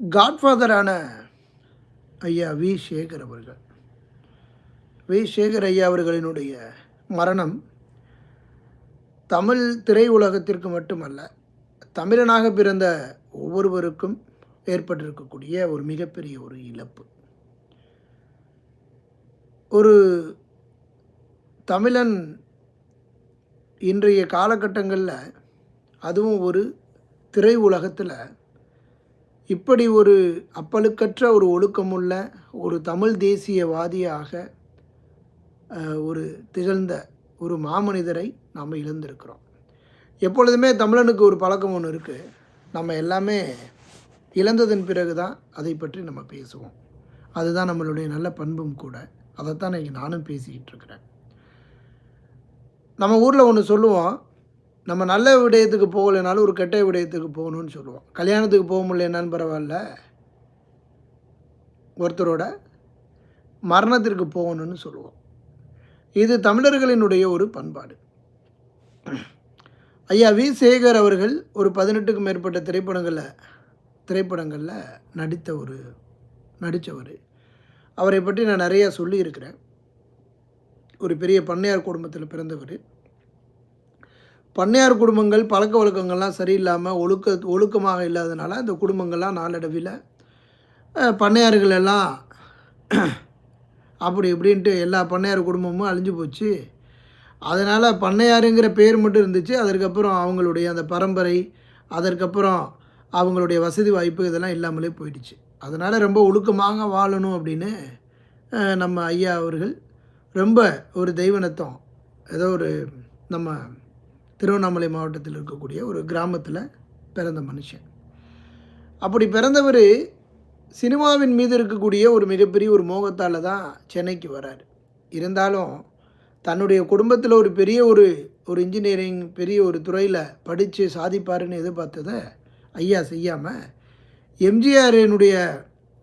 காட்ஃபாதரான ஐயா வி. சேகர் அவர்கள். வி. சேகர் ஐயா அவர்களினுடைய மரணம் தமிழ் திரையுலகத்திற்கு மட்டுமல்ல தமிழனாக பிறந்த ஒவ்வொருவருக்கும் ஏற்பட்டிருக்கக்கூடிய ஒரு மிகப்பெரிய ஒரு இழப்பு. ஒரு தமிழன் இன்றைய காலகட்டங்களில் அதுவும் ஒரு திரை உலகத்தில் இப்படி ஒரு அப்பழுக்கற்ற ஒரு ஒழுக்கமுள்ள ஒரு தமிழ் தேசியவாதியாக ஒரு திகழ்ந்த ஒரு மாமனிதரை நாம் இழந்திருக்கிறோம். எப்பொழுதுமே தமிழனுக்கு ஒரு பழக்கம் ஒன்று இருக்குது நம்ம எல்லாமே இழந்ததன் பிறகு தான் அதை பற்றி நம்ம பேசுவோம். அதுதான் நம்மளுடைய நல்ல பண்பும் கூட. அதைத்தான் இன்றைக்கி நானும் பேசிக்கிட்டு இருக்கிறேன். நம்ம ஊரில் ஒன்று சொல்லுவோம் நம்ம நல்ல விடயத்துக்கு போகலைனாலும் ஒரு கெட்ட விடயத்துக்கு போகணும்னு சொல்லுவோம். கல்யாணத்துக்கு போக முடியலன்னாலும் பரவாயில்ல. ஒருத்தரோட மரணத்திற்கு போகணும்னு சொல்லுவோம். இது தமிழர்களினுடைய ஒரு பண்பாடு. ஐயா வி. சேகர் அவர்கள் ஒரு பதினெட்டுக்கும் மேற்பட்ட திரைப்படங்களில் திரைப்படங்களில் நடித்த ஒரு நடித்தவர். அவரை பற்றி நான் நிறையா சொல்லியிருக்கிறேன். ஒரு பெரிய பண்ணையார் குடும்பத்தில் பிறந்தவர். பண்ணையார் குடும்பங்கள் பழக்க வழக்கங்கள்லாம் சரியில்லாமல் ஒழுக்க ஒழுக்கமாக இல்லாதனால அந்த குடும்பங்கள்லாம் நாளடைவில் பண்ணையார்கள் எல்லாம் அப்படி இப்படின்ட்டு எல்லா பண்ணையார் குடும்பமும் அழிஞ்சு போச்சு. அதனால் பண்ணையாருங்கிற பேர் மட்டும் இருந்துச்சு. அதற்கப்புறம் அவங்களுடைய அந்த பரம்பரை அதற்கப்புறம் அவங்களுடைய வசதி வாய்ப்பு இதெல்லாம் இல்லாமலே போயிடுச்சு. அதனால் ரொம்ப ஒழுக்கமாக வாழணும் அப்படின்னு நம்ம ஐயா அவர்கள் ரொம்ப ஒரு தெய்வநத்தம் ஏதோ ஒரு நம்ம திருவண்ணாமலை மாவட்டத்தில் இருக்கக்கூடிய ஒரு கிராமத்தில் பிறந்த மனுஷன். அப்படி பிறந்தவர் சினிமாவின் மீது இருக்கக்கூடிய ஒரு மிகப்பெரிய ஒரு மோகத்தால் தான் சென்னைக்கு வராரு. இருந்தாலும் தன்னுடைய குடும்பத்தில் ஒரு பெரிய ஒரு ஒரு இன்ஜினியரிங் பெரிய ஒரு துறையில் படித்து சாதிப்பாருன்னு எதிர்பார்த்ததை ஐயா செய்யாமல் எம்ஜிஆரினுடைய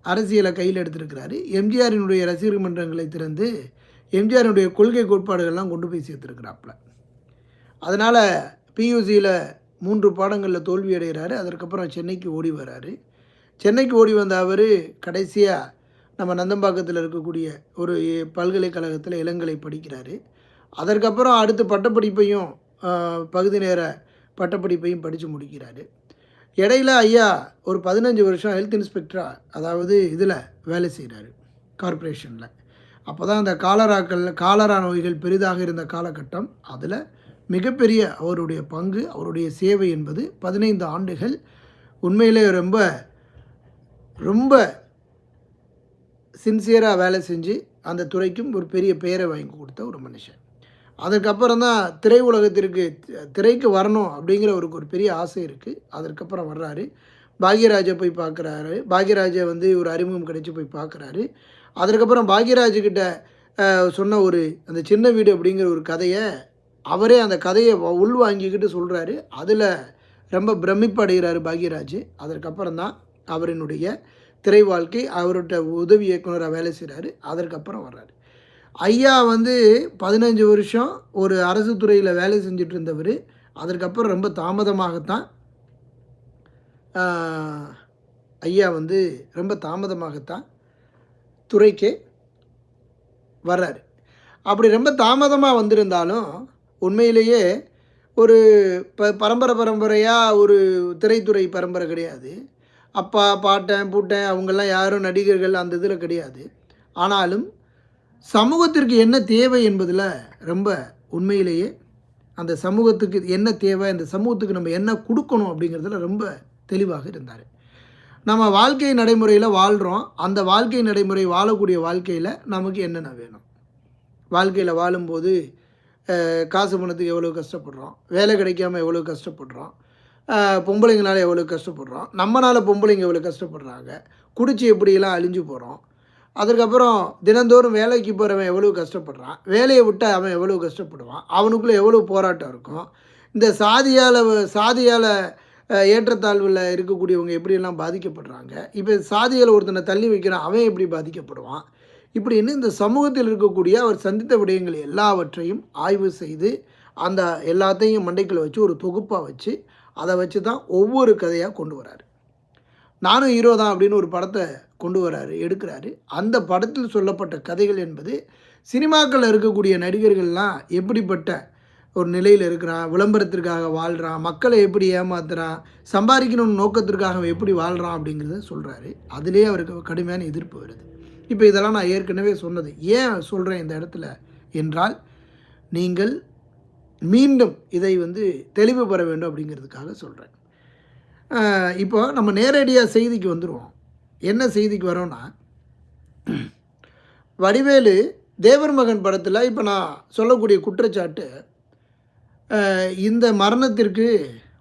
அரசியலை கையில் எடுத்திருக்கிறாரு. எம்ஜிஆரினுடைய ரசிகர் மன்றங்களை திறந்து எம்ஜிஆரினுடைய கொள்கை கோட்பாடுகள்லாம் கொண்டு போய் சேர்த்துருக்கிறாப்புல. அதனால் பியூசியில் மூன்று பாடங்களில் தோல்வி அடைகிறாரு அதற்கப்புறம் சென்னைக்கு ஓடி வராரு. சென்னைக்கு ஓடி வந்த அவர் கடைசியாக நம்ம நந்தம்பாக்கத்தில் இருக்கக்கூடிய ஒரு பல்கலைக்கழகத்தில் இளங்கலை படிக்கிறாரு. அதற்கப்புறம் அடுத்து பட்டப்படிப்பையும் பகுதி நேர பட்டப்படிப்பையும் படித்து முடிக்கிறாரு. இடையில ஐயா ஒரு பதினஞ்சு வருஷம் ஹெல்த் இன்ஸ்பெக்டராக அதாவது இதில் வேலை செய்கிறாரு கார்ப்பரேஷனில் அப்போ தான் அந்த காலராக்கள் காலரா நோய்கள் பெரிதாக இருந்த காலகட்டம். அதில் மிகப்பெரிய அவருடைய பங்கு அவருடைய சேவை என்பது பதினைந்து ஆண்டுகள். உண்மையிலே ரொம்ப ரொம்ப சின்சியராக வேலை செஞ்சு அந்த துறைக்கும் ஒரு பெரிய பெயரை வாங்கி கொடுத்த ஒரு மனுஷன். அதுக்கப்புறம் தான் திரை உலகத்திற்கு திரைக்கு வரணும் அப்படிங்கிற அவருக்கு ஒரு பெரிய ஆசை இருக்குது அதற்கப்புறம் வர்றாரு. பாக்யராஜை போய் பார்க்குறாரு. பாக்யராஜை வந்து ஒரு அறிமுகம் கிடைச்சி போய் பார்க்குறாரு. அதற்கப்புறம் பாக்யராஜுக்கிட்ட சொன்ன ஒரு அந்த சின்ன வீடு அப்படிங்கிற ஒரு கதையை அவரே அந்த கதையை வ- உள்வாங்கிக்கிட்டு சொல்கிறாரு அதில் ரொம்ப பிரமிப்படைகிறார் பாக்யராஜ். அதற்கப்புறம் தான் அவரினுடைய திரை வாழ்க்கை அவர்கிட்ட உதவி இயக்குனராக வேலை செய்கிறாரு அதற்கப்புறம் வர்றாரு. ஐயா வந்து பதினஞ்சு வருஷம் ஒரு அரசு துறையில் வேலை செஞ்சுட்டு இருந்தவர் அதற்கப்புறம் ரொம்ப தாமதமாகத்தான் ஐயா வந்து ரொம்ப தாமதமாகத்தான் துறைக்கே வர்றாரு. அப்படி ரொம்ப தாமதமாக வந்திருந்தாலும் உண்மையிலேயே ஒரு ப பரம்பரை பரம்பரையாக ஒரு திரைத்துறை பரம்பரை கிடையாது. அப்பா பாட்டன் பூட்டன் அவங்கெல்லாம் யாரும் நடிகர்கள் அந்த இதில் கிடையாது. ஆனாலும் சமூகத்திற்கு என்ன தேவை என்பதில் ரொம்ப உண்மையிலேயே அந்த சமூகத்துக்கு என்ன தேவை அந்த சமூகத்துக்கு நம்ம என்ன கொடுக்கணும் அப்படிங்கிறதுல ரொம்ப தெளிவாக இருந்தார். நம்ம வாழ்க்கை நடைமுறையில் வாழ்கிறோம் அந்த வாழ்க்கை நடைமுறை வாழக்கூடிய வாழ்க்கையில் நமக்கு என்னென்ன வேணும்? வாழ்க்கையில் வாழும்போது காசு பணத்துக்கு எவ்வளோ கஷ்டப்படுறோம்? வேலை கிடைக்காம எவ்வளோ கஷ்டப்படுறோம்? பொம்பளைங்களால் எவ்வளோ கஷ்டப்படுறோம்? நம்மளால் பொம்பளைங்க எவ்வளோ கஷ்டப்படுறாங்க? குடிச்சு எப்படியெல்லாம் அழிஞ்சு போகிறோம் அதுக்கப்புறம் தினந்தோறும் வேலைக்கு போகிறவன் எவ்வளோ கஷ்டப்படுறான்? வேலையை விட்டு அவன் எவ்வளோ கஷ்டப்படுவான்? அவனுக்குள்ளே எவ்வளோ போராட்டம் இருக்கும்? இந்த சாதியால் சாதியால் ஏற்றத்தாழ்வில் இருக்கக்கூடியவங்க எப்படியெல்லாம் பாதிக்கப்படுறாங்க? இப்போ சாதியால் ஒருத்தனை தள்ளி வைக்கிறான் அவன் எப்படி பாதிக்கப்படுவான்? இப்படின்னு இந்த சமூகத்தில் இருக்கக்கூடிய அவர் சந்தித்த விடயங்கள் எல்லாவற்றையும் ஆய்வு செய்து அந்த எல்லாத்தையும் மண்டைக்குள்ள வச்சு ஒரு தொகுப்பாக வச்சு அதை வச்சு தான் ஒவ்வொரு கதையாக கொண்டு வராரு. நானும் ஹீரோ தான் அப்படின்னு ஒரு படத்தை கொண்டு வராரு எடுக்கிறாரு. அந்த படத்தில் சொல்லப்பட்ட கதைகள் என்பது சினிமாக்களில் இருக்கக்கூடிய நடிகர்கள்லாம் எப்படிப்பட்ட ஒரு நிலையில் இருக்கிறான் விளம்பரத்திற்காக வாழ்கிறான் மக்களை எப்படி ஏமாத்துறான் சம்பாதிக்கணும்னு நோக்கத்திற்காக அவன் எப்படி வாழ்கிறான் அப்படிங்கிறத சொல்கிறாரு அதுலேயே அவருக்கு கடுமையான எதிர்ப்பு வருது. இப்போ இதெல்லாம் நான் ஏற்கனவே சொன்னது. ஏன் சொல்கிறேன் இந்த இடத்துல? என்றால் நீங்கள் மீண்டும் இதை வந்து தெளிவு பெற வேண்டும் அப்படிங்கிறதுக்காக சொல்கிறேன் இப்போ நம்ம நேரடியாக செய்திக்கு வந்துடுவோம் என்ன செய்திக்கு வரோன்னா வடிவேலு தேவர் மகன் படத்தில் இப்போ நான் சொல்லக்கூடிய குற்றச்சாட்டு இந்த மரணத்திற்கு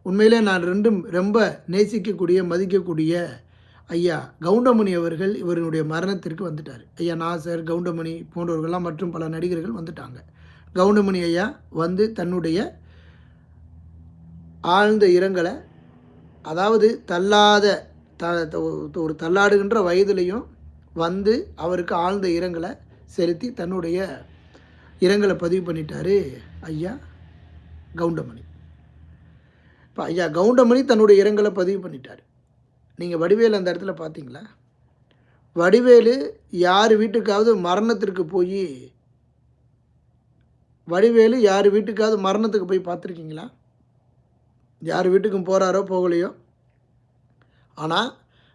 உண்மையிலே நான் ரெண்டும் ரொம்ப நேசிக்கக்கூடிய மதிக்கக்கூடிய ஐயா கவுண்டமணி அவர்கள் இவருடைய மரணத்திற்கு வந்துட்டார். ஐயா நாசர் கவுண்டமணி போன்றவர்கள்லாம் மற்றும் பல நடிகர்கள் வந்துட்டாங்க. கவுண்டமணி ஐயா வந்து தன்னுடைய ஆழ்ந்த இரங்கலை அதாவது தள்ளாத த ஒரு தள்ளாடுகின்ற வயதிலையும் வந்து அவருக்கு ஆழ்ந்த இரங்கலை செலுத்தி தன்னுடைய இரங்கலை பதிவு பண்ணிட்டார் ஐயா கவுண்டமணி. இப்போ ஐயா கவுண்டமணி தன்னுடைய இரங்கலை பதிவு பண்ணிட்டார். நீங்கள் வடிவேலு அந்த இடத்துல பார்த்தீங்களா வடிவேலு யார் வீட்டுக்காவது மரணத்திற்கு போய் வடிவேலு யார் வீட்டுக்காவது மரணத்துக்கு போய் பார்த்துருக்கீங்களா? யார் வீட்டுக்கும் போகிறாரோ போகலையோ? ஆனால்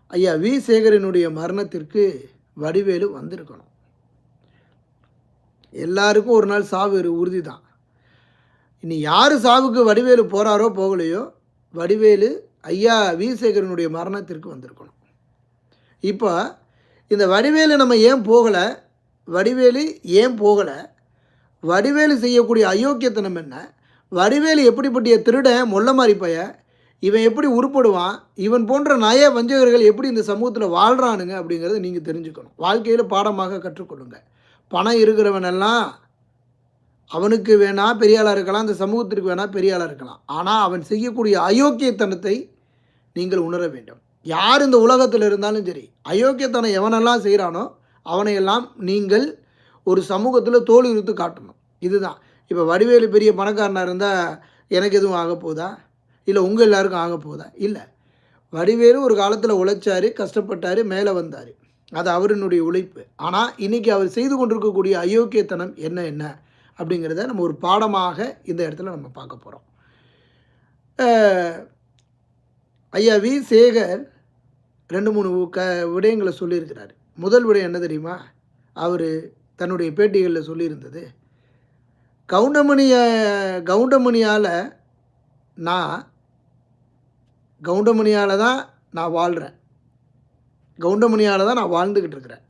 ஐயா வி. சேகரனுடைய மரணத்திற்கு வடிவேலு வந்திருக்கணும். எல்லாருக்கும் ஒரு நாள் சாவு உறுதி தான் இனி யார் சாவுக்கு வடிவேலு போகிறாரோ போகலையோ வடிவேலு ஐயா விசேகரனுடைய மரணத்திற்கு வந்திருக்கணும். இப்போ இந்த வடிவேலு நம்ம ஏன் போகலை? வடிவேலு ஏன் போகலை? வடிவேலு செய்யக்கூடிய அயோக்கியத்தனம் என்ன? வடிவேலு எப்படிப்பட்ட திருடன் மொல்ல மாதிரி பைய இவன் எப்படி உருப்படுவான்? இவன் போன்ற நய வஞ்சகர்கள் எப்படி இந்த சமூகத்தில் வாழ்கிறானுங்க அப்படிங்கிறத நீங்கள் தெரிஞ்சுக்கணும். வாழ்க்கையில் பாடமாக கற்றுக்கொள்ளுங்க. பணம் இருக்கிறவனெல்லாம் அவனுக்கு வேணால் பெரிய ஆளாக இருக்கலாம் அந்த சமூகத்திற்கு வேணால் பெரிய ஆளாக இருக்கலாம். ஆனால் அவன் செய்யக்கூடிய அயோக்கியத்தனத்தை நீங்கள் உணர வேண்டும். யார் இந்த உலகத்தில் இருந்தாலும் சரி அயோக்கியத்தனம் எவனெல்லாம் செய்கிறானோ அவனையெல்லாம் நீங்கள் ஒரு சமூகத்தில் தோல் இருத்து காட்டணும். இதுதான். இப்போ வடிவேலு பெரிய பணக்காரனாக இருந்தால் எனக்கு எதுவும் ஆக போதா? இல்லை உங்கள் எல்லாருக்கும் ஆக போதா? இல்லை. வடிவேலு ஒரு காலத்தில் உழைச்சாரு கஷ்டப்பட்டார் மேலே வந்தார். அது அவரினுடைய உழைப்பு. ஆனால் இன்றைக்கி அவர் செய்து கொண்டிருக்கக்கூடிய அயோக்கியத்தனம் என்ன என்ன? அப்படிங்கிறத நம்ம ஒரு பாடமாக இந்த இடத்துல நம்ம பார்க்க போகிறோம் ஐயா வி. சேகர் ரெண்டு மூணு க விடயங்களை சொல்லியிருக்கிறார். முதல் விடயம் என்ன தெரியுமா? அவர் தன்னுடைய பேட்டிகளில் சொல்லியிருந்தது. கவுண்டமணிய கவுண்டமணியால் நான் கவுண்டமணியால் தான் நான் வாழ்கிறேன் கவுண்டமணியால் தான் நான் வாழ்ந்துக்கிட்டு இருக்கிறேன்.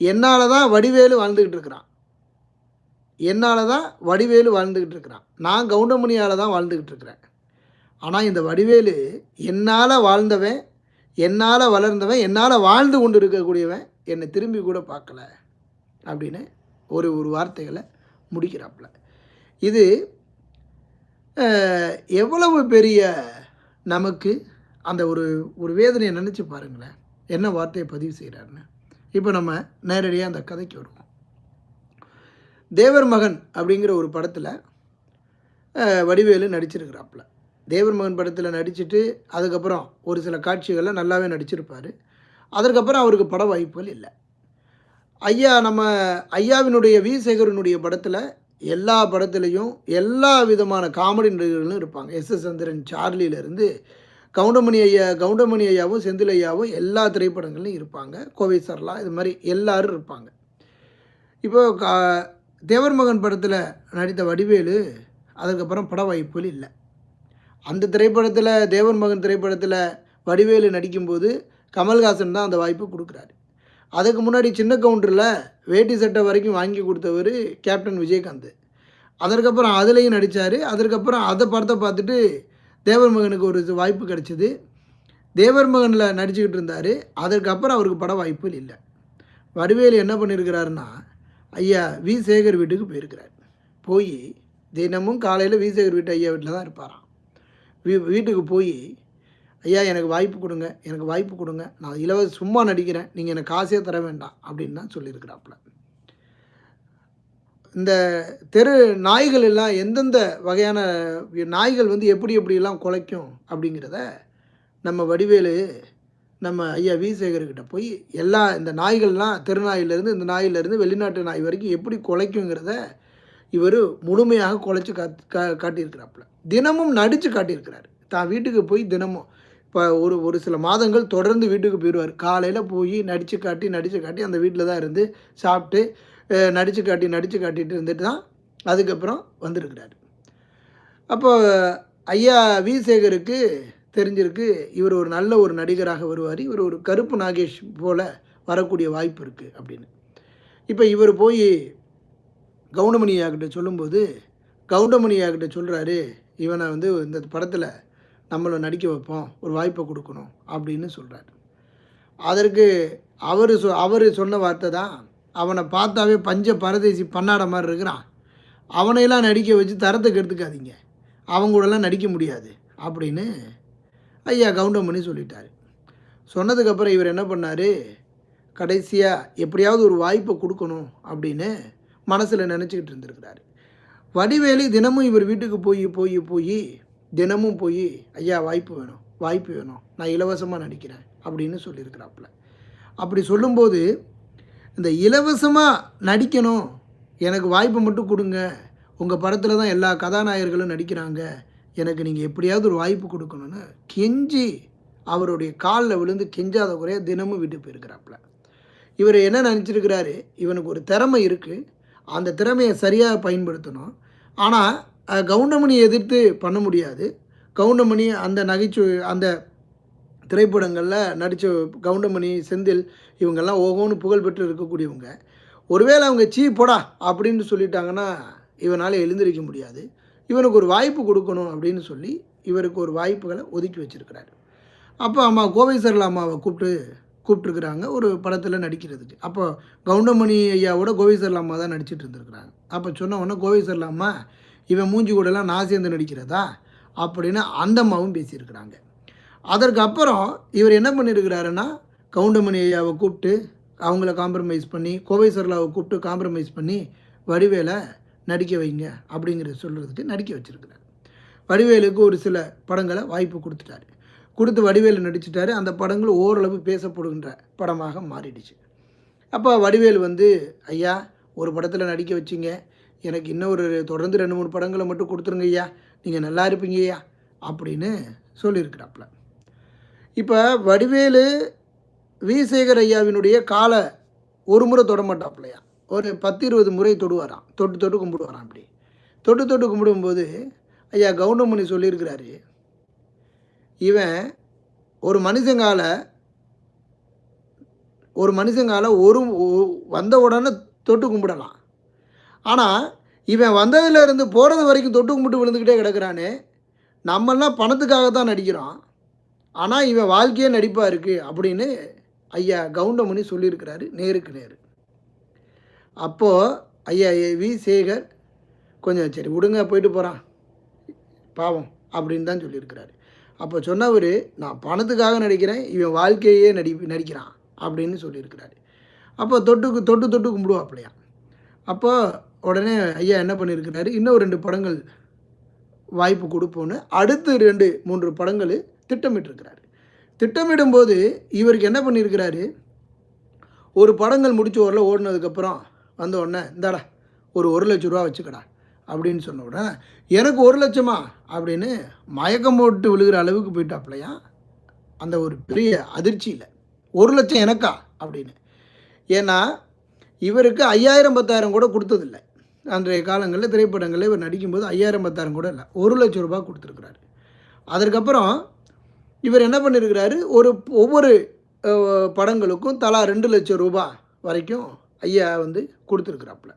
என்னால் தான் வடிவேலு வாழ்ந்துக்கிட்டு இருக்கிறான். என்னால் தான் வடிவேலு வாழ்ந்துக்கிட்டு இருக்கிறான். நான் கவுண்டமணியால் தான் வாழ்ந்துக்கிட்டு இருக்கிறேன். ஆனால் இந்த வடிவேலு என்னால் வாழ்ந்தவன் என்னால் வளர்ந்தவன் என்னால் வாழ்ந்து கொண்டு இருக்கக்கூடியவன் என்னை திரும்பி கூட பார்க்கல அப்படின்னு ஒரு ஒரு வார்த்தைகளை முடிக்கிறாப்புல. இது எவ்வளவு பெரிய நமக்கு அந்த ஒரு ஒரு வேதனையை நினச்சி பாருங்களேன். என்ன வார்த்தையை பதிவு செய்கிறாருன்னு இப்போ நம்ம நேரடியாக அந்த கதைக்கு வருவோம். தேவர் மகன் அப்படிங்கிற ஒரு படத்தில் வடிவேலு நடிச்சிருக்கிறாப்புல. தேவர் மகன் படத்தில் நடிச்சுட்டு அதுக்கப்புறம் ஒரு சில காட்சிகளில் நல்லாவே நடிச்சிருப்பார். அதற்கப்புறம் அவருக்கு பட வாய்ப்புகள் இல்லை. ஐயா நம்ம ஐயாவினுடைய வி. சேகரனுடைய படத்தில் எல்லா படத்துலையும் எல்லா விதமான காமெடி நடிகர்களும் இருப்பாங்க. எஸ். எஸ். சந்திரன் சார்லியிலேருந்து கவுண்டமணி ஐயா கவுண்டமணி ஐயாவும் செந்தில் ஐயாவும் எல்லா திரைப்படங்கள்லையும் இருப்பாங்க. கோவை சர்லா இது மாதிரி எல்லோரும் இருப்பாங்க. இப்போ கா தேவர் மகன் படத்தில் நடித்த வடிவேலு அதுக்கப்புறம் பட வாய்ப்புகள் இல்லை. அந்த திரைப்படத்தில் தேவர் மகன் திரைப்படத்தில் வடிவேலு நடிக்கும்போது கமல்ஹாசன் தான் அந்த வாய்ப்பு கொடுக்குறாரு. அதுக்கு முன்னாடி சின்ன கவுண்டரில் வேட்டி சட்டை வரைக்கும் வாங்கி கொடுத்தவர் கேப்டன் விஜயகாந்த். அதற்கப்புறம் அதுலேயும் நடித்தார் அதற்கப்புறம் அதை படத்தை பார்த்துட்டு தேவர் மகனுக்கு ஒரு வாய்ப்பு கிடச்சிது. தேவர் மகனில் நடிச்சுக்கிட்டு இருந்தார். அதற்கப்புறம் அவருக்கு பட வாய்ப்புகள் இல்லை. வடிவேலு என்ன பண்ணியிருக்கிறாருன்னா ஐயா வி சேகர் வீட்டுக்கு போயிருக்கிறார். போய் தினமும் காலையில் வி சேகர் வீட்டு ஐயா வீட்டில் தான் இருப்பாராம். வீ வீட்டுக்கு போய் ஐயா எனக்கு வாய்ப்பு கொடுங்க எனக்கு வாய்ப்பு கொடுங்க. நான் இலவச சும்மா நடிக்கிறேன். நீங்கள் எனக்கு காசே தர வேண்டாம். அப்படின்னு தான் சொல்லியிருக்கிறாப்புல. இந்த தெரு நாய்கள் எல்லாம் எந்தெந்த வகையான நாய்கள் வந்து எப்படி எப்படியெல்லாம் குலைக்கும் அப்படிங்கிறத நம்ம வடிவேலு நம்ம ஐயா வி சேகர்கிட்ட போய் எல்லா இந்த நாய்கள்லாம் தெருநாயிலேருந்து இந்த நாயிலேருந்து வெளிநாட்டு நாய் வரைக்கும் எப்படி குலைக்குங்கிறத இவர் முழுமையாக குலைச்சி காத் கா காட்டியிருக்கிறாப்புல. தினமும் நடித்து காட்டியிருக்கிறார். தான் வீட்டுக்கு போய் தினமும் இப்போ ஒரு ஒரு சில மாதங்கள் தொடர்ந்து வீட்டுக்கு போயிடுவார். காலையில் போய் நடித்து காட்டி நடித்து காட்டி அந்த வீட்டில் தான் இருந்து சாப்பிட்டு நடித்து காட்டி நடித்து காட்டிட்டு இருந்துட்டு தான் அதுக்கப்புறம் வந்திருக்கிறார். அப்போ ஐயா வி சேகருக்கு தெரிஞ்சிருக்கு. இவர் ஒரு நல்ல ஒரு நடிகராக வருவார். இவர் ஒரு கருப்பு நாகேஷ் போல் வரக்கூடிய வாய்ப்பு இருக்குது அப்படின்னு. இப்போ இவர் போய் கவுண்டமணி சொல்லும்போது கவுண்டமணி சொல்கிறாரு இவனை வந்து இந்த படத்தில் நம்மளை நடிக்க வைப்போம் ஒரு வாய்ப்பை கொடுக்கணும் அப்படின்னு சொல்கிறாரு அதற்கு அவர் சொ அவர் சொன்ன வார்த்தை தான் அவனை பார்த்தாவே பஞ்ச பரதேசி பண்ணாட மாதிரி இருக்கிறான். அவனையெல்லாம் நடிக்க வச்சு தரத்தை கெடுத்துக்காதீங்க அவங்க கூடலாம் நடிக்க முடியாது அப்படின்னு ஐயா கவுண்டமணி சொல்லிட்டார். சொன்னதுக்கப்புறம் இவர் என்ன பண்ணார்? கடைசியாக எப்படியாவது ஒரு வாய்ப்பை கொடுக்கணும் அப்படின்னு மனசில் நினச்சிக்கிட்டு இருந்திருக்கிறாரு. வடிவேலு தினமும் இவர் வீட்டுக்கு போய் போய் போய் தினமும் போய் ஐயா வாய்ப்பு வேணும் வாய்ப்பு வேணும் நான் இலவசமாக நடிக்கிறேன் அப்படின்னு சொல்லியிருக்கிறாப்புல. அப்படி சொல்லும்போது இந்த இலவசமாக நடிக்கணும் எனக்கு வாய்ப்பு மட்டும் கொடுங்க உங்கள் படத்தில் தான் எல்லா கதாநாயகர்களும் நடிக்கிறாங்க எனக்கு நீங்கள் எப்படியாவது ஒரு வாய்ப்பு கொடுக்கணும்னு கெஞ்சி அவருடைய காலில் விழுந்து கெஞ்சாத குறைய தினமும் விட்டு போயிருக்கிறாப்புல. இவர் என்ன நினச்சிருக்கிறாரு? இவனுக்கு ஒரு திறமை இருக்குது அந்த திறமையை சரியாக பயன்படுத்தணும். ஆனால் கவுண்டமணி எதிர்த்து பண்ண முடியாது. கவுண்டமணி அந்த நகைச்சுவை அந்த திரைப்படங்களில் நடித்த கவுண்டமணி செந்தில் இவங்கெல்லாம் ஓகோன்னு புகழ் பெற்று இருக்கக்கூடியவங்க. ஒருவேளை அவங்க சீ போடா அப்படின்னு சொல்லிட்டாங்கன்னா இவனால் எழுந்திருக்க முடியாது. இவனுக்கு ஒரு வாய்ப்பு கொடுக்கணும் அப்படின்னு சொல்லி இவருக்கு ஒரு வாய்ப்புகளை ஒதுக்கி வச்சுருக்கிறாரு. அப்போ அம்மா கோவை சரளா அம்மாவை கூப்பிட்டு கூப்பிட்ருக்குறாங்க ஒரு படத்தில் நடிக்கிறதுக்கு. அப்போ கவுண்டமணி ஐயாவோட கோவை சரளா அம்மா தான் நடிச்சிட்டு இருந்திருக்கிறாங்க. அப்போ சொன்ன உடனே கோவை சரளா அம்மா இவன் மூஞ்சி கூடலாம் நான் சேர்ந்து நடிக்கிறதா? அப்படின்னு அந்த அம்மாவும் பேசியிருக்கிறாங்க. அதற்கு அப்புறம் இவர் என்ன பண்ணியிருக்கிறாருன்னா கவுண்டமணி ஐயாவை கூப்பிட்டு அவங்கள காம்ப்ரமைஸ் பண்ணி கோவை சரளாவை கூப்பிட்டு காம்ப்ரமைஸ் பண்ணி வடிவேலை நடிக்க வைங்க அப்படிங்கிறத சொல்கிறதுக்கு நடிக்க வச்சுருக்கிறார். வடிவேலுக்கு ஒரு சில படங்களை வாய்ப்பு கொடுத்துட்டாரு. கொடுத்து வடிவேலு நடிச்சிட்டாரு. அந்த படங்கள் ஓரளவு பேசப்படுகின்ற படமாக மாறிடுச்சு. அப்போ வடிவேலு வந்து ஐயா ஒரு படத்தில் நடிக்க வச்சிங்க. எனக்கு இன்னும் ஒரு தொடர்ந்து ரெண்டு மூணு படங்களை மட்டும் கொடுத்துருங்க ஐயா. நீங்கள் நல்லா இருப்பீங்க ஐயா அப்படின்னு சொல்லியிருக்கிறாப்புல இப்போ வடிவேலு வி. சேகர் ஐயாவினுடைய காலை ஒரு முறை தொட மாட்டாப்புலையா ஒரு பத்து இருபது முறை தொடுவாராம். தொட்டு தொட்டு கும்பிடுவாராம் அப்படி. தொட்டு தொட்டு கும்பிடும்போது ஐயா கவுண்டமணி சொல்லியிருக்கிறாரு இவன் ஒரு மனுஷங்கால ஒரு மனுஷங்கால ஒரு வந்த உடனே தொட்டு கும்பிடலாம். ஆனால் இவன் வந்ததுலேருந்து போகிறது வரைக்கும் தொட்டு கும்பிட்டு விழுந்துக்கிட்டே கிடக்கிறானே நம்மெல்லாம் பணத்துக்காக தான் நடிக்கிறோம். ஆனால் இவன் வாழ்க்கையே நடிப்பாக இருக்குது அப்படின்னு ஐயா கவுண்டமணி சொல்லியிருக்கிறாரு நேருக்கு நேரு. அப்போது ஐயா வி சேகர் கொஞ்சம் சரி விடுங்க போயிட்டு போகிறான் பாவம் அப்படின்னு தான் சொல்லியிருக்கிறாரு. அப்போ சொன்னவர் நான் பணத்துக்காக நடிக்கிறேன் இவன் வாழ்க்கையே நடி நடிக்கிறான் அப்படின்னு சொல்லியிருக்கிறாரு. அப்போ தொட்டுக்கு தொட்டு தொட்டு கும்பிடுவாப்பிலையா. அப்போ உடனே ஐயா என்ன பண்ணியிருக்கிறாரு இன்னும் ரெண்டு படங்கள் வாய்ப்பு கொடுப்போன்னு அடுத்து ரெண்டு மூன்று படங்கள் திட்டமிட்டிருக்கிறாரு. திட்டமிடும்போது இவருக்கு என்ன பண்ணியிருக்கிறாரு ஒரு படங்கள் முடிச்சு ஊரில் ஓடினதுக்கப்புறம் வந்த உடனே இந்தாடா ஒரு ஒரு லட்ச ரூபா வச்சுக்கடா அப்படின்னு சொன்ன உடனே எனக்கு ஒரு லட்சமா அப்படின்னு மயக்கம் போட்டு விழுகிற அளவுக்கு போயிட்டாப்லையா? அந்த ஒரு பெரிய அதிர்ச்சியில் ஒரு லட்சம் எனக்கா அப்படின்னு. ஏன்னா இவருக்கு ஐயாயிரம் பத்தாயிரம் கூட கொடுத்ததில்லை. அன்றைய காலங்களில் திரைப்படங்களில் இவர் நடிக்கும்போது ஐயாயிரம் பத்தாயிரம் கூட இல்லை ஒரு லட்சம் ரூபா கொடுத்துருக்குறாரு. அதற்கப்புறம் இவர் என்ன பண்ணியிருக்கிறாரு ஒரு ஒவ்வொரு படங்களுக்கும் தலா ரெண்டு லட்சம் ரூபாய் வரைக்கும் ஐயா வந்து கொடுத்துருக்குறாப்புல.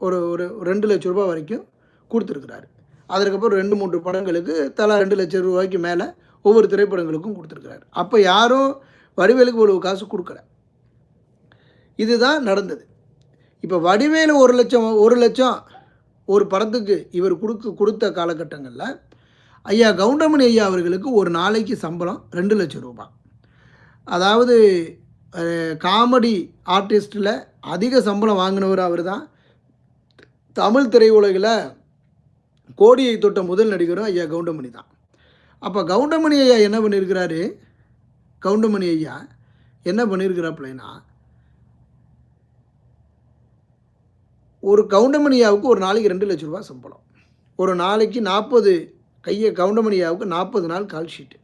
ஒரு ஒரு ரெண்டு லட்ச ரூபா வரைக்கும் கொடுத்துருக்குறாரு. அதற்கப்புறம் ரெண்டு மூன்று படங்களுக்கு தலா ரெண்டு லட்சம் ரூபாய்க்கு மேலே ஒவ்வொரு திரைப்படங்களுக்கும் கொடுத்துருக்குறாரு. அப்போ யாரும் வடிவேலுக்கு இவ்வளவு காசு கொடுக்கல. இதுதான் நடந்தது. இப்போ வடிவேலு ஒரு லட்சம் ஒரு லட்சம் ஒரு படத்துக்கு இவர் கொடுக்க கொடுத்த காலகட்டங்களில் ஐயா கவுண்டமணி ஐயா அவர்களுக்கு ஒரு நாளைக்கு சம்பளம் ரெண்டு லட்சம் ரூபாய். அதாவது காமெடி ஆர்டிஸ்ட்டில் அதிக சம்பளம் வாங்கினவர் அவர் தான். தமிழ் திரையுலகில் கோடியை தொட்ட முதல் நடிகரும் ஐயா கவுண்டமணி தான். அப்போ கவுண்டமணி ஐயா என்ன பண்ணியிருக்கிறாரு? கவுண்டமணி ஐயா என்ன பண்ணியிருக்கிறாப்புலனா ஒரு கவுண்டமணியாவுக்கு ஒரு நாளைக்கு ரெண்டு லட்ச ரூபா சம்பளம். ஒரு நாளைக்கு நாற்பது கையை கவுண்டமணியாவுக்கு நாற்பது நாள் கால் ஷீட்டு.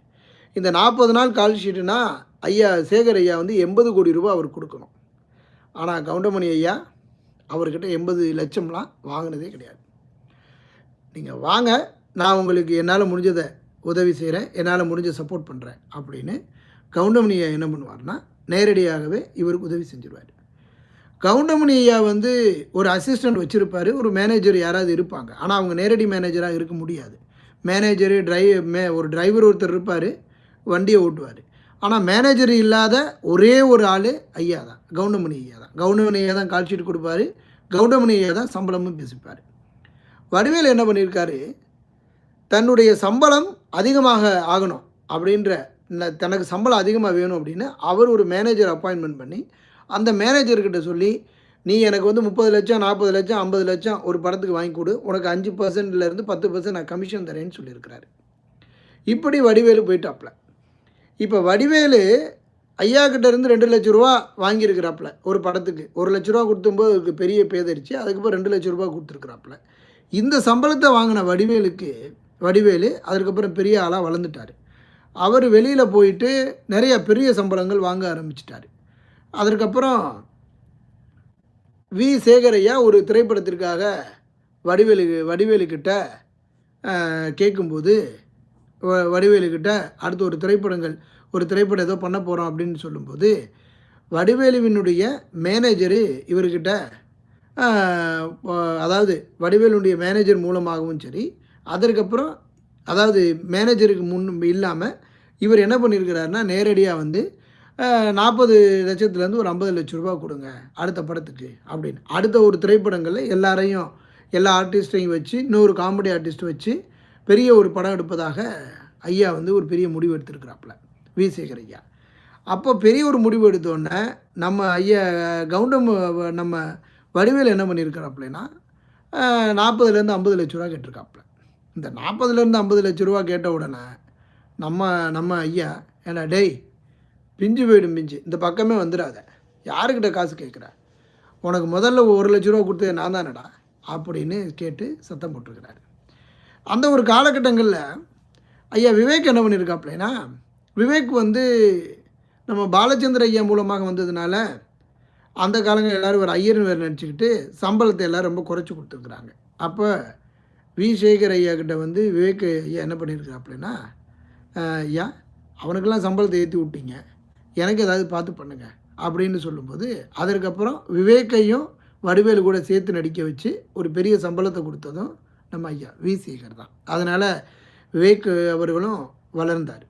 இந்த நாற்பது நாள் கால் ஷீட்டுனால் ஐயா சேகர் ஐயா வந்து எண்பது கோடி ரூபா அவர் கொடுக்கணும். ஆனால் கவுண்டமணி ஐயா அவர்கிட்ட எண்பது லட்சம்லாம் வாங்கினதே கிடையாது. நீங்கள் வாங்க நான் உங்களுக்கு என்னால் முடிஞ்சதை உதவி செய்கிறேன் என்னால் முடிஞ்ச சப்போர்ட் பண்ணுறேன் அப்படின்னு கவுண்டமணி ஐயா என்ன பண்ணுவார்னா நேரடியாகவே இவருக்கு உதவி செஞ்சுருவார். கவுண்டமணி ஐயா வந்து ஒரு அசிஸ்டண்ட் வச்சுருப்பார் ஒரு மேனேஜர் யாராவது இருப்பாங்க. ஆனால் அவங்க நேரடி மேனேஜராக இருக்க முடியாது. மேனேஜரு டிரை மே ஒரு டிரைவர் ஒருத்தர் இருப்பார் வண்டியை ஓட்டுவார். ஆனால் மேனேஜர் இல்லாத ஒரே ஒரு ஆள் ஐயா தான் கவுண்டமணி ஐயா தான். கவுண்டமணி ஐயா தான் கால் ஷீட் கொடுப்பாரு. கவுண்டமணி ஐயா தான் சம்பளமும் பேசிப்பார். வடிவேல் என்ன பண்ணியிருக்காரு தன்னுடைய சம்பளம் அதிகமாக ஆகணும் அப்படின்ற தனக்கு சம்பளம் அதிகமாக வேணும் அப்படின்னு அவர் ஒரு மேனேஜர் அப்பாயின்மெண்ட் பண்ணி அந்த மேனேஜர்கிட்ட சொல்லி நீ எனக்கு வந்து முப்பது லட்சம் நாற்பது லட்சம் ஐம்பது லட்சம் ஒரு படத்துக்கு வாங்கி கொடு. உனக்கு அஞ்சு பர்சன்ட்லேருந்து பத்து பர்சன்ட் நான் கமிஷன் தரேன்னு சொல்லியிருக்கிறாரு. இப்படி வடிவேலு போயிட்டாப்ல. இப்போ வடிவேலு ஐயா கிட்டேருந்து ரெண்டு லட்ச ரூபா வாங்கியிருக்கிறாப்புல ஒரு படத்துக்கு. ஒரு லட்ச ரூபா கொடுத்தும்போது அதுக்கு பெரிய பேதரிச்சு அதுக்கப்புறம் ரெண்டு லட்ச ரூபா கொடுத்துருக்குறாப்புல. இந்த சம்பளத்தை வாங்கின வடிவேலுக்கு வடிவேலு அதுக்கப்புறம் பெரிய ஆளாக வளர்ந்துட்டார். அவர் வெளியில் போயிட்டு நிறைய பெரிய சம்பளங்கள் வாங்க ஆரம்பிச்சிட்டார். அதற்கப்புறம் வி. சேகரையா ஒரு திரைப்படத்திற்காக வடிவேலு வடிவேலுக்கிட்ட கேட்கும்போது வடிவேலுக்கிட்ட அடுத்து ஒரு திரைப்படங்கள் ஒரு திரைப்படம் ஏதோ பண்ண போகிறோம் அப்படின்னு சொல்லும்போது வடிவேலுவினுடைய மேனேஜரு இவர்கிட்ட அதாவது வடிவேலுடைய மேனேஜர் மூலமாகவும் சரி அதற்கப்புறம் அதாவது மேனேஜருக்கு முன் இல்லாமல் இவர் என்ன பண்ணியிருக்கிறாருன்னா நேரடியாக வந்து நாற்பது லட்சத்துலேருந்து ஒரு ஐம்பது லட்ச ரூபா கொடுங்க அடுத்த படத்துக்கு அப்படின்னு. அடுத்த ஒரு திரைப்படங்களில் எல்லாரையும் எல்லா ஆர்டிஸ்ட்டையும் வச்சு இன்னொரு காமெடி ஆர்டிஸ்ட் வச்சு பெரிய ஒரு படம் எடுப்பதாக ஐயா வந்து ஒரு பெரிய முடிவு எடுத்திருக்கிறாப்புல வி. சேகர் ஐயா. அப்போ பெரிய ஒரு முடிவு எடுத்தோடனே நம்ம ஐயா கவுண்டம் நம்ம வடிவேல் என்ன பண்ணியிருக்கிறாப்புலனா நாற்பதுலேருந்து ஐம்பது லட்ச ரூபா கேட்டிருக்காப்புல. இந்த நாற்பதுலேருந்து ஐம்பது லட்ச ரூபா கேட்ட உடனே நம்ம நம்ம ஐயா ஏன்னா டேய் பிஞ்சு போயிடும் பிஞ்சு இந்த பக்கமே வந்துடாத யாருக்கிட்ட காசு கேட்குற? உனக்கு முதல்ல ஒரு லட்ச ரூபா கொடுத்தது நான் தானடா அப்படின்னு கேட்டு சத்தம் போட்டிருக்கிறாரு. அந்த ஒரு காலகட்டங்களில் ஐயா விவேக் என்ன பண்ணியிருக்காப்லனா விவேக் வந்து நம்ம பாலச்சந்திர ஐயா மூலமாக வந்ததுனால அந்த காலங்கள் எல்லோரும் ஒரு ஐயர்னு வேறு நினச்சிக்கிட்டு சம்பளத்தை எல்லோரும் ரொம்ப குறைச்சி கொடுத்துருக்குறாங்க. அப்போ வி. சேகர் ஐயா கிட்ட வந்து விவேக் ஐயா என்ன பண்ணியிருக்கிறாப்லனா ஐயா அவனுக்கெல்லாம் சம்பளத்தை ஏற்றி விட்டீங்க. எனக்கு ஏதாவது பார்த்து பண்ணுங்கள் அப்படின்னு சொல்லும்போது அதற்கப்புறம் விவேக்கையும் வடிவேலு கூட சேர்த்து நடிக்க வச்சு ஒரு பெரிய சம்பளத்தை கொடுத்ததும் நம்ம ஐயா வி. சேகர் தான். அதனால் விவேக் அவர்களும் வளர்ந்தார்.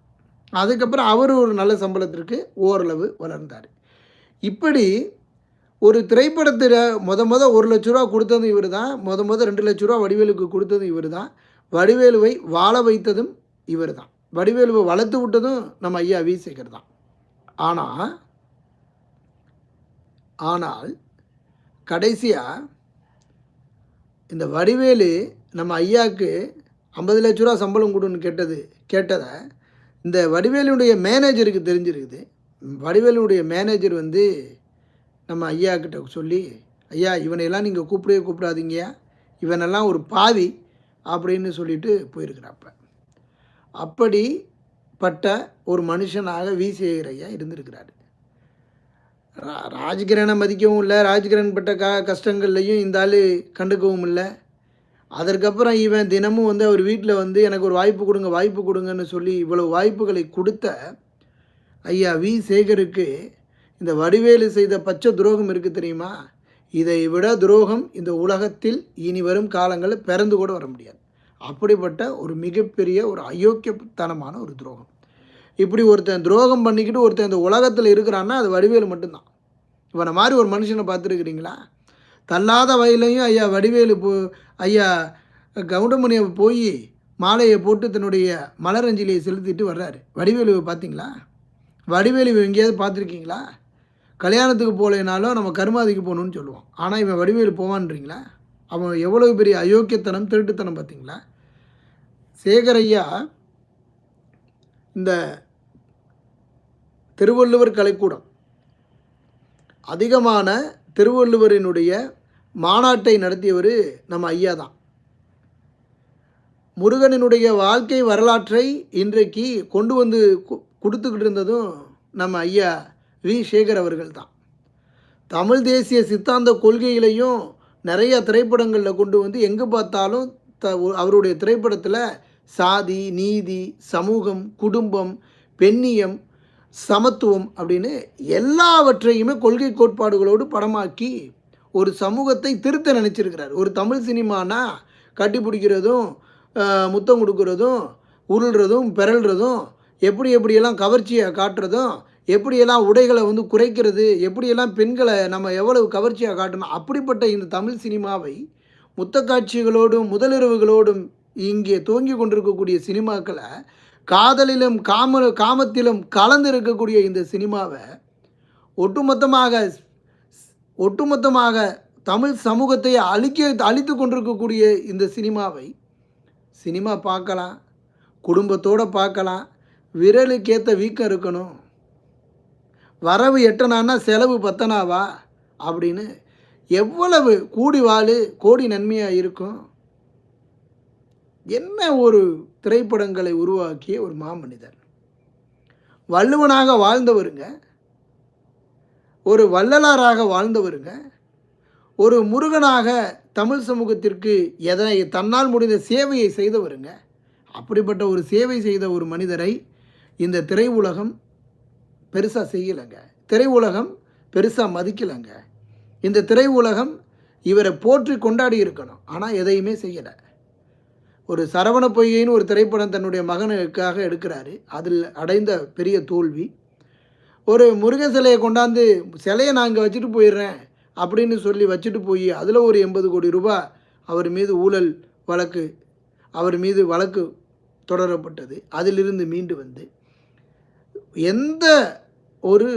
அதுக்கப்புறம் அவர் ஒரு நல்ல சம்பளத்திற்கு ஓரளவு வளர்ந்தார். இப்படி ஒரு திரைப்படத்தில் முத முத ஒரு லட்ச ரூபா கொடுத்ததும் இவர் தான் முத முத ரெண்டு லட்ச ரூபா வடிவேலுக்கு கொடுத்ததும் இவர் தான் வடிவேலுவை வாழ வைத்ததும் இவர் தான். வடிவேலுவை வளர்த்து விட்டதும் நம்ம ஐயா வி. சேகர் தான். ஆனால் ஆனால் கடைசியாக இந்த வடிவேலு நம்ம ஐயாவுக்கு ஐம்பது லட்ச ரூபா சம்பளம் கொடுன்னு கேட்டது கேட்டதை இந்த வடிவேலுடைய மேனேஜருக்கு தெரிஞ்சிருக்குது. வடிவேலுடைய மேனேஜர் வந்து நம்ம ஐயா கிட்ட சொல்லி ஐயா இவனையெல்லாம் நீங்கள் கூப்பிடவே கூப்பிடாதீங்கயா இவனெல்லாம் ஒரு பாவி அப்படின்னு சொல்லிட்டு போயிருக்கிறாப்ப. அப்படி பட்ட ஒரு மனுஷனாக வி. சேகர் ஐயா இருந்திருக்கிறாரு. ரா ராஜ்கிரனை மதிக்கவும் இல்லை ராஜ்கிரண் பட்ட க கஷ்டங்கள்லையும் இந்த ஆள் கண்டுக்கவும் இல்லை. அதற்கப்புறம் இவன் தினமும் வந்து அவர் வீட்டில் வந்து எனக்கு ஒரு வாய்ப்பு கொடுங்க வாய்ப்பு கொடுங்கன்னு சொல்லி இவ்வளவு வாய்ப்புகளை கொடுத்த ஐயா வி. சேகருக்கு இந்த வடிவேலு செய்த பச்சை துரோகம் இருக்குது தெரியுமா? இதை விட துரோகம் இந்த உலகத்தில் இனி வரும் காலங்களில் பிறந்து கூட வர முடியாது. அப்படிப்பட்ட ஒரு மிகப்பெரிய ஒரு அயோக்கியத்தனமான ஒரு துரோகம். இப்படி ஒருத்தன் துரோகம் பண்ணிக்கிட்டு ஒருத்தன் இந்த உலகத்தில் இருக்கிறான்னா அது வடிவேலு மட்டும்தான். இவனை மாதிரி ஒரு மனுஷனை பார்த்துருக்குறீங்களா? தள்ளாத வயலையும் ஐயா வடிவேலு போ ஐயா கவுண்டமணியை போய் மாலையை போட்டு தன்னுடைய மலரஞ்சலியை செலுத்திட்டு வர்றாரு. வடிவேலுவை பார்த்தீங்களா? வடிவேலு எங்கேயாவது பார்த்துருக்கீங்களா? கல்யாணத்துக்கு போகலைனாலும் நம்ம கருமாதிக்கு போகணும்னு சொல்லுவோம். ஆனால் இவன் வடிவேலு போவான்றீங்களா? அவன் எவ்வளவு பெரிய அயோக்கியத்தனம் திருட்டுத்தனம் பார்த்தீங்களா? சேகரையா இந்த திருவள்ளுவர் கலைக்கூடம் அதிகமான திருவள்ளுவரினுடைய மாநாட்டை நடத்தியவர் நம்ம ஐயா தான். முருகனினுடைய வாழ்க்கை வரலாற்றை இன்றைக்கு கொண்டு வந்து கு- கொடுத்துக்கிட்டு இருந்ததும் நம்ம ஐயா வி. சேகர் அவர்கள் தான். தமிழ் தேசிய சித்தாந்த கொள்கைகளையும் நிறைய திரைப்படங்களில் கொண்டு வந்து எங்கே பார்த்தாலும் த அவருடைய திரைப்படத்தில் சாதி நீதி சமூகம் குடும்பம் பெண்ணியம் சமத்துவம் அப்படின்னு எல்லாவற்றையுமே கொள்கை கோட்பாடுகளோடு படமாக்கி ஒரு சமூகத்தை திருத்த நினச்சிருக்கிறார். ஒரு தமிழ் சினிமானா கட்டி பிடிக்கிறதும் முத்தம் கொடுக்கறதும் உருள்றதும் பிறல்றதும் எப்படி எப்படியெல்லாம் கவர்ச்சியை காட்டுறதும் எப்படியெல்லாம் உடைகளை வந்து குறைக்கிறது எப்படியெல்லாம் பெண்களை நம்ம எவ்வளவு கவர்ச்சியாக காட்டணும் அப்படிப்பட்ட இந்த தமிழ் சினிமாவை முத்தக்காட்சிகளோடும் முதலிரவுகளோடும் இங்கே துவங்கி கொண்டிருக்கக்கூடிய சினிமாக்களை காதலிலும் காம காமத்திலும் கலந்து இருக்கக்கூடிய இந்த சினிமாவை ஒட்டுமொத்தமாக ஒட்டுமொத்தமாக தமிழ் சமூகத்தை அழிக்க அழித்து கொண்டிருக்கக்கூடிய இந்த சினிமாவை சினிமா பார்க்கலாம் குடும்பத்தோடு பார்க்கலாம் விரலுக்கேற்ற வீக்கம் இருக்கணும் வரவு எட்டனான்னா செலவு பத்தனாவா அப்படின்னு எவ்வளவு கூடி வாழு கோடி நன்மையாக இருக்கும்? என்ன ஒரு திரைப்படங்களை உருவாக்கிய ஒரு மாமனிதர்? வள்ளுவனாக வாழ்ந்தவருங்க. ஒரு வள்ளலாராக வாழ்ந்தவருங்க. ஒரு முருகனாக தமிழ் சமூகத்திற்கு எதனை தன்னால் முடிந்த சேவையை செய்தவருங்க. அப்படிப்பட்ட ஒரு சேவை செய்த ஒரு மனிதரை இந்த திரை உலகம் பெருசாக செய்யலைங்க. திரை உலகம் பெருசாக மதிக்கலைங்க. இந்த திரை உலகம் இவரை போற்றி கொண்டாடி இருக்கணும். ஆனால் எதையுமே செய்யலை. ஒரு சரவண பொய்கைன்னு ஒரு திரைப்படம் தன்னுடைய மகனுக்காக எடுக்கிறாரு. அதில் அடைந்த பெரிய தோல்வி. ஒரு முருகன் சிலையை கொண்டாந்து சிலையை நான் இங்கே வச்சுட்டு போயிடுறேன் அப்படின்னு சொல்லி வச்சுட்டு போய் அதில் ஒரு எண்பது கோடி ரூபாய் அவர் மீது ஊழல் வழக்கு அவர் மீது வழக்கு தொடரப்பட்டது. அதிலிருந்து மீண்டு வந்து எந்த ஒரு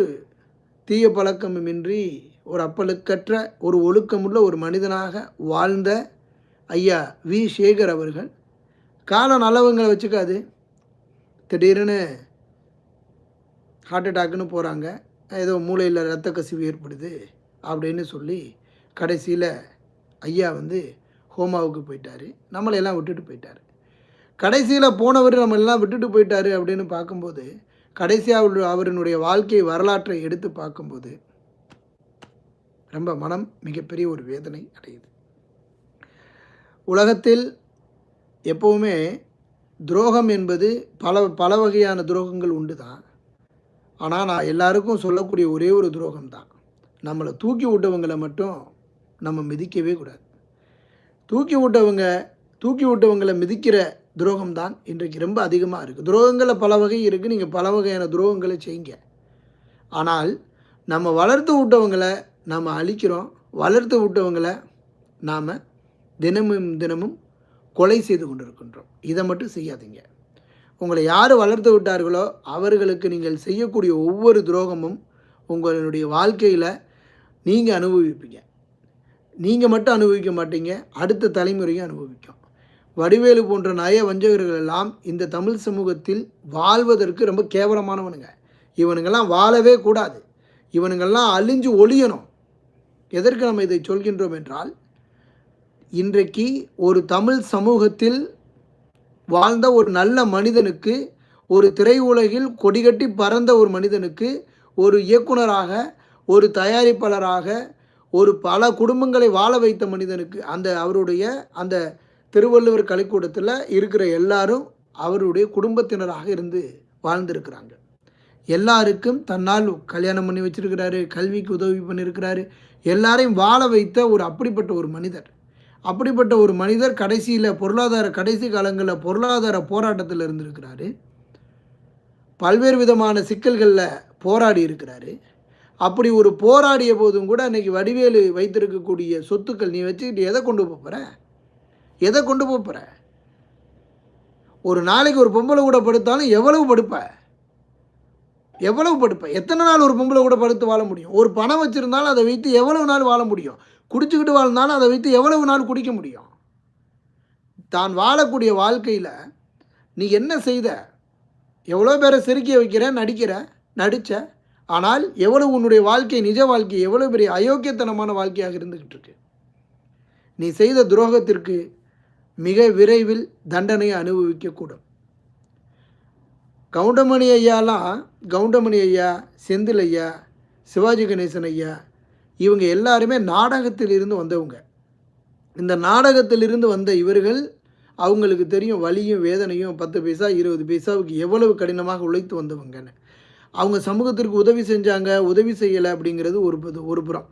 தீய பழக்கமுமின்றி ஒரு அப்பழுக்கற்ற ஒரு ஒழுக்கமுள்ள ஒரு மனிதனாக வாழ்ந்த ஐயா வி. சேகர் அவர்கள் காலம் நல்லவங்களை வச்சுக்காது. திடீர்னு ஹார்ட் அட்டாக்குன்னு போகிறாங்க ஏதோ மூளையில் ரத்த கசிவு ஏற்படுது அப்படின்னு சொல்லி கடைசியில் ஐயா வந்து ஹோமாவுக்கு போயிட்டார். நம்மளையெல்லாம் விட்டுட்டு போயிட்டார். கடைசியில் போனவர் நம்ம எல்லாம் விட்டுட்டு போயிட்டாரு அப்படின்னு பார்க்கும்போது கடைசியாக அவர் அவரினுடைய வாழ்க்கை வரலாற்றை எடுத்து பார்க்கும்போது ரொம்ப மனம் மிகப்பெரிய ஒரு வேதனை அடையுது. உலகத்தில் எப்போவுமே துரோகம் என்பது பல பல வகையான துரோகங்கள் உண்டு தான் ஆனால் நான் எல்லாருக்கும் சொல்லக்கூடிய ஒரே ஒரு துரோகம் தான் நம்மளை தூக்கி விட்டவங்களை மட்டும் நம்ம மிதிக்கவே கூடாது. தூக்கி விட்டவங்க தூக்கி விட்டவங்களை மிதிக்கிற துரோகம் தான் இன்றைக்கு ரொம்ப அதிகமாக இருக்குது துரோகங்களில் பல வகை இருக்குது நீங்கள் பல வகையான துரோகங்களை செய்யுங்க. ஆனால் நம்ம வளர்த்து விட்டவங்களை நாம் அழிக்கிறோம். வளர்த்து விட்டவங்களை நாம் தினமும் தினமும் கொலை செய்து கொண்டிருக்கின்றோம். இதை மட்டும் செய்யாதீங்க. உங்களை யார் வளர்த்து விட்டார்களோ அவர்களுக்கு நீங்கள் செய்யக்கூடிய ஒவ்வொரு துரோகமும் உங்களுடைய வாழ்க்கையில் நீங்கள் அனுபவிப்பீங்க. நீங்கள் மட்டும் அனுபவிக்க மாட்டீங்க அடுத்த தலைமுறையும் அனுபவிக்கும். வடிவேலு போன்ற நய வஞ்சகர்கள் எல்லாம் இந்த தமிழ் சமூகத்தில் வாழ்வதற்கு ரொம்ப கேவலமானவனுங்க. இவனுங்கெல்லாம் வாழவே கூடாது. இவனுங்கெல்லாம் அழிஞ்சு ஒழியணும். எதற்கு நம்ம இதை சொல்கின்றோம் என்றால் இன்றைக்கு ஒரு தமிழ் சமூகத்தில் வாழ்ந்த ஒரு நல்ல மனிதனுக்கு ஒரு திரையுலகில் கொடிகட்டி பறந்த ஒரு மனிதனுக்கு ஒரு இயக்குனராக ஒரு தயாரிப்பாளராக ஒரு பல குடும்பங்களை வாழ வைத்த மனிதனுக்கு அந்த அவருடைய அந்த திருவள்ளுவர் கலைக்கூடத்தில் இருக்கிற எல்லாரும் அவருடைய குடும்பத்தினராக இருந்து வாழ்ந்திருக்கிறாங்க. எல்லாருக்கும் தன்னால் கல்யாணம் பண்ணி வச்சிருக்கிறாரு கல்விக்கு உதவி பண்ணியிருக்கிறாரு எல்லாரையும் வாழ வைத்த ஒரு அப்படிப்பட்ட ஒரு மனிதர். அப்படிப்பட்ட ஒரு மனிதர் கடைசியில் பொருளாதார கடைசி காலங்களில் பொருளாதார போராட்டத்தில் இருந்திருக்கிறாரு. பல்வேறு விதமான சிக்கல்களில் போராடி இருக்கிறாரு. அப்படி ஒரு போராடிய போதும் கூட அன்றைக்கி வடிவேலு வைத்திருக்கக்கூடிய சொத்துக்கள் நீ வச்சுக்கிட்டு எதை கொண்டு போகிற எதை கொண்டு போகிற ஒரு நாளைக்கு ஒரு பொம்பளை கூட படுத்தாலும் எவ்வளவு படுப்ப? எவ்வளவு படுப்ப? எத்தனை நாள் ஒரு பொம்பளை கூட படுத்து வாழ முடியும்? ஒரு பணம் வச்சுருந்தாலும் அதை வைத்து எவ்வளவு நாள் வாழ முடியும்? குடிச்சுக்கிட்டு வாழ்ந்தாலும் அதை வைத்து எவ்வளவு நாள் குடிக்க முடியும்? தான் வாழக்கூடிய வாழ்க்கையில் நீ என்ன செய்த? எவ்வளோ பேரை சிரிக்க வைக்கிற நடிக்கிற நடித்த ஆனால் எவ்வளவு உன்னுடைய வாழ்க்கை நிஜ வாழ்க்கை எவ்வளோ பெரிய அயோக்கியத்தனமான வாழ்க்கையாக இருந்துக்கிட்டு இருக்கு? நீ செய்த துரோகத்திற்கு மிக விரைவில் தண்டனையை அனுபவிக்கக்கூடும். கவுண்டமணி ஐயாலாம் கவுண்டமணி ஐயா செந்தில் ஐயா சிவாஜி கணேசன் ஐயா இவங்க எல்லாருமே நாடகத்தில் இருந்து வந்தவங்க. இந்த நாடகத்திலிருந்து வந்த இவர்கள் அவங்களுக்கு தெரியும் வலியும் வேதனையும் பத்து பைசா இருபது பைசாவுக்கு எவ்வளவு கடினமாக உழைத்து வந்தவங்கன்னு. அவங்க சமூகத்திற்கு உதவி செஞ்சாங்க உதவி செய்யலை அப்படிங்கிறது ஒரு புது- ஒரு புறம்.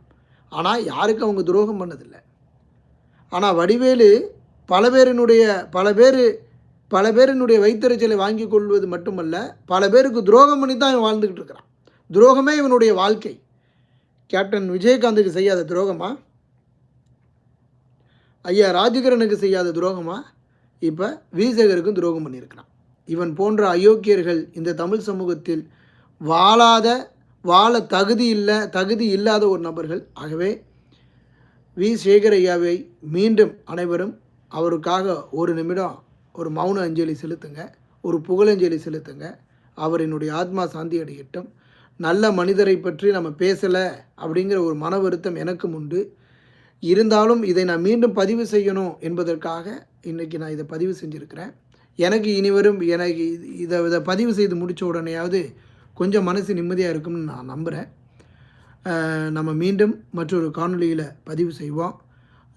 ஆனால் யாருக்கும் அவங்க துரோகம் பண்ணதில்லை. ஆனால் வடிவேலு பல பேரினுடைய பல பேர் பல பேரினுடைய வைத்தறிச்சலை வாங்கி கொள்வது மட்டுமல்ல பல பேருக்கு துரோகம் பண்ணி தான் இவன் வாழ்ந்துக்கிட்டு இருக்கிறான். துரோகமே இவனுடைய வாழ்க்கை. கேப்டன் விஜயகாந்துக்கு செய்யாத துரோகமா? ஐயா ராஜகிரனுக்கு செய்யாத துரோகமா? இப்போ வீசகருக்கும் துரோகம் பண்ணியிருக்கிறான். இவன் போன்ற அயோக்கியர்கள் இந்த தமிழ் சமூகத்தில் வாழாத வாழ தகுதி இல்லை தகுதி இல்லாத ஒரு நபர்கள். ஆகவே வி சேகர் ஐயாவை மீண்டும் அனைவரும் அவருக்காக ஒரு நிமிடம் ஒரு மௌன அஞ்சலி செலுத்துங்க ஒரு புகழஞ்சலி செலுத்துங்க. அவரினுடைய ஆத்மா சாந்தி அடையட்டும். நல்ல மனிதரை பற்றி நம்ம பேசலை அப்படிங்கிற ஒரு மன வருத்தம் எனக்கும் உண்டு. இருந்தாலும் இதை நான் மீண்டும் பதிவு செய்யணும் என்பதற்காக இன்றைக்கி நான் இதை பதிவு செஞ்சுருக்கிறேன். எனக்கு இனிவரும் எனக்கு இதை இதை பதிவு செய்து முடித்த உடனேயாவது கொஞ்சம் மனசு நிம்மதியாக இருக்கும்னு நான் நம்புகிறேன் நம்ம மீண்டும் மற்றொரு காணொளியில் பதிவு செய்வோம்.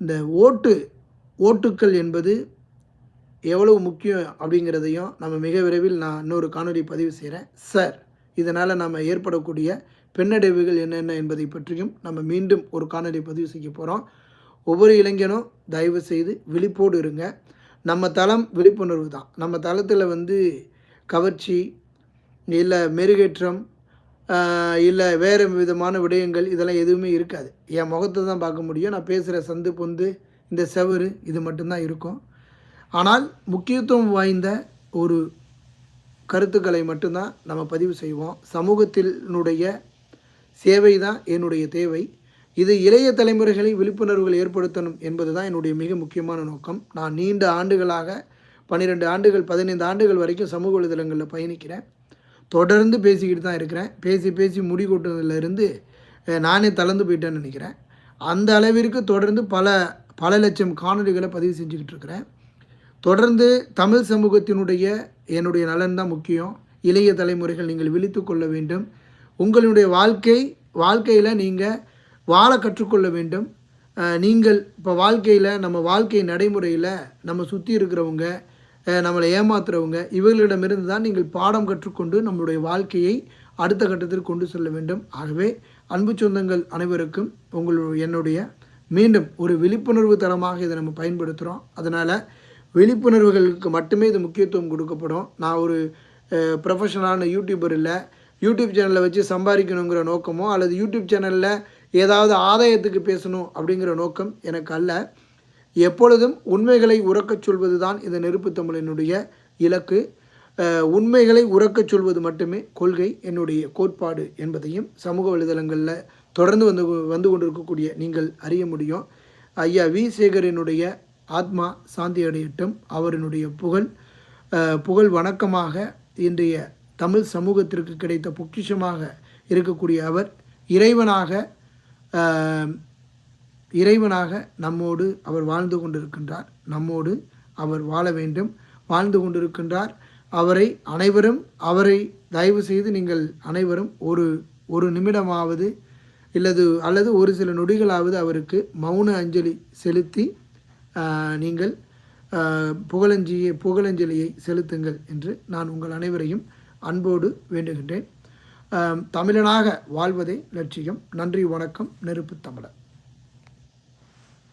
இந்த ஓட்டு ஓட்டுக்கள் என்பது எவ்வளவு முக்கியம் அப்படிங்கிறதையும் நம்ம மிக விரைவில் நான் இன்னொரு காணொலி பதிவு செய்கிறேன் சார். இதனால் நம்ம ஏற்படக்கூடிய பெண்ணடைவுகள் என்னென்ன என்பதை பற்றியும் நம்ம மீண்டும் ஒரு காணொலி பதிவு செய்ய போகிறோம் ஒவ்வொரு இளைஞனும் தயவு செய்து விழிப்போடு இருங்க. நம்ம தளம் விழிப்புணர்வு தான். நம்ம தளத்தில் வந்து கவர்ச்சி இல்லை மெருகேற்றம் இல்லை வேறு விதமான விடயங்கள் இதெல்லாம் எதுவுமே இருக்காது. என் முகத்தை தான் பார்க்க முடியும். நான் பேசுகிற சந்து பொந்து இந்த செவரு இது மட்டும்தான் இருக்கும். ஆனால் முக்கியத்துவம் வாய்ந்த ஒரு கருத்துக்களை மட்டும்தான் நம்ம பதிவு செய்வோம். சமூகத்தினுடைய சேவை தான் என்னுடைய தேவை. இது இளைய தலைமுறைகளை விழிப்புணர்வுகள் ஏற்படுத்தணும் என்பது தான் என்னுடைய மிக முக்கியமான நோக்கம். நான் நீண்ட ஆண்டுகளாக பன்னிரெண்டு ஆண்டுகள் பதினைந்து ஆண்டுகள் வரைக்கும் சமூக வலைதளங்களில் பயணிக்கிறேன். தொடர்ந்து பேசிக்கிட்டு தான் இருக்கிறேன். பேசி பேசி முடி கொட்டுறதுலேருந்து நானே தளர்ந்து போயிட்டேன்னு நினைக்கிறேன். அந்த அளவிற்கு தொடர்ந்து பல பல லட்சம் காணொளிகளை பதிவு செஞ்சுக்கிட்டு இருக்கிறேன். தொடர்ந்து தமிழ் சமூகத்தினுடைய என்னுடைய நலன் தான் முக்கியம். இளைய தலைமுறைகள் நீங்கள் விழித்து கொள்ள வேண்டும். உங்களுடைய வாழ்க்கை வாழ்க்கையில் நீங்கள் வாழ கற்றுக்கொள்ள வேண்டும். நீங்கள் இப்போ வாழ்க்கையில் நம்ம வாழ்க்கை நடைமுறையில் நம்ம சுற்றி இருக்கிறவங்க நம்மளை ஏமாத்துறவங்க இவர்களிடமிருந்து தான் நீங்கள் பாடம் கற்றுக்கொண்டு நம்மளுடைய வாழ்க்கையை அடுத்த கட்டத்திற்கு கொண்டு செல்ல வேண்டும். ஆகவே அன்பு சொந்தங்கள் அனைவருக்கும் உங்கள் என்னுடைய மீண்டும் ஒரு விழிப்புணர்வு தரமாக இதை நம்ம பயன்படுத்துகிறோம் அதனால் விழிப்புணர்வுகளுக்கு மட்டுமே இது முக்கியத்துவம் கொடுக்கப்படும். நான் ஒரு ப்ரொஃபஷனலான யூடியூபர் இல்லை. யூடியூப் சேனலை வச்சு சம்பாதிக்கணுங்கிற நோக்கமோ அல்லது யூடியூப் சேனலில் ஏதாவது ஆதாயத்துக்கு பேசணும் அப்படிங்கிற நோக்கம் எனக்கு அல்ல. எப்பொழுதும் உண்மைகளை உறக்கச் சொல்வது தான் இந்த நெருப்பு தமிழனுடைய இலக்கு. உண்மைகளை உறக்கச் சொல்வது மட்டுமே கொள்கை என்னுடைய கோட்பாடு என்பதையும் சமூக வலைதளங்களில் தொடர்ந்து வந்து வந்து கொண்டிருக்கக்கூடிய நீங்கள் அறிய முடியும். ஐயா வி சேகரனுடைய ஆத்மா சாந்தி அடையட்டும் அவரினுடைய புகழ் புகழ் வணக்கமாக இன்றைய தமிழ் சமூகத்திற்கு கிடைத்த பொக்கிஷமாக இருக்கக்கூடிய அவர் இறைவனாக இறைவனாக நம்மோடு அவர் வாழ்ந்து கொண்டிருக்கின்றார். நம்மோடு அவர் வாழ வேண்டும். வாழ்ந்து கொண்டிருக்கின்றார். அவரை அனைவரும் அவரை தயவு செய்து நீங்கள் அனைவரும் ஒரு ஒரு நிமிடமாவது இல்லது அல்லது ஒரு சில நொடிகளாவது அவருக்கு மௌன அஞ்சலி செலுத்தி நீங்கள் புகழஞ்சியை புகழஞ்சலியை செலுத்துங்கள் என்று நான் உங்கள் அனைவரையும் அன்போடு வேண்டுகின்றேன். தமிழனாக வாழ்வதே லட்சியம். நன்றி வணக்கம். நெருப்பு தமிழர்.